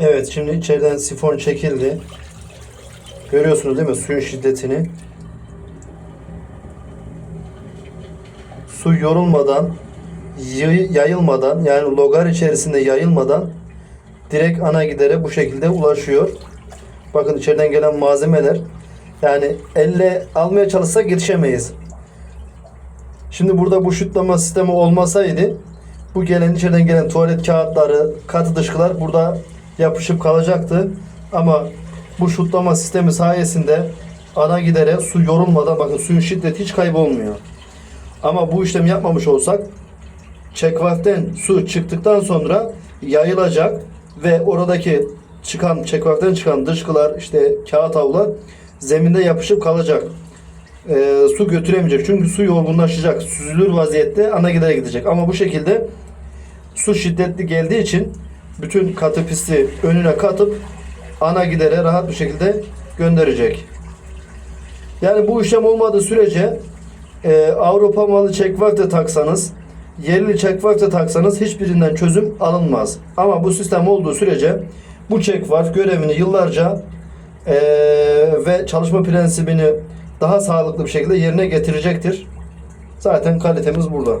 Evet şimdi içeriden sifon çekildi. Görüyorsunuz değil mi suyun şiddetini? Su yorulmadan, yay- yayılmadan yani logar içerisinde yayılmadan direkt ana gidere bu şekilde ulaşıyor. Bakın içeriden gelen malzemeler yani elle almaya çalışsak yetişemeyiz. Şimdi burada bu şutlama sistemi olmasaydı bu gelen içeriden gelen tuvalet kağıtları, katı dışkılar burada yapışıp kalacaktı. Ama bu şutlama sistemi sayesinde ana gidere su yorulmadan bakın suyun şiddeti hiç kaybolmuyor. Ama bu işlemi yapmamış olsak çekvakten su çıktıktan sonra yayılacak ve oradaki çıkan çekvaktan çıkan dışkılar işte kağıt havlular zeminde yapışıp kalacak. Ee, su götüremeyecek çünkü su yorgunlaşacak. Süzülür vaziyette ana gidere gidecek. Ama bu şekilde su şiddetli geldiği için bütün katı pisliği önüne katıp ana gidere rahat bir şekilde gönderecek. Yani bu işlem olmadığı sürece e, Avrupa malı çekvak da taksanız, yerli çekvak da taksanız hiçbirinden çözüm alınmaz. Ama bu sistem olduğu sürece bu çekvak görevini yıllarca e, ve çalışma prensibini daha sağlıklı bir şekilde yerine getirecektir. Zaten kalitemiz burada.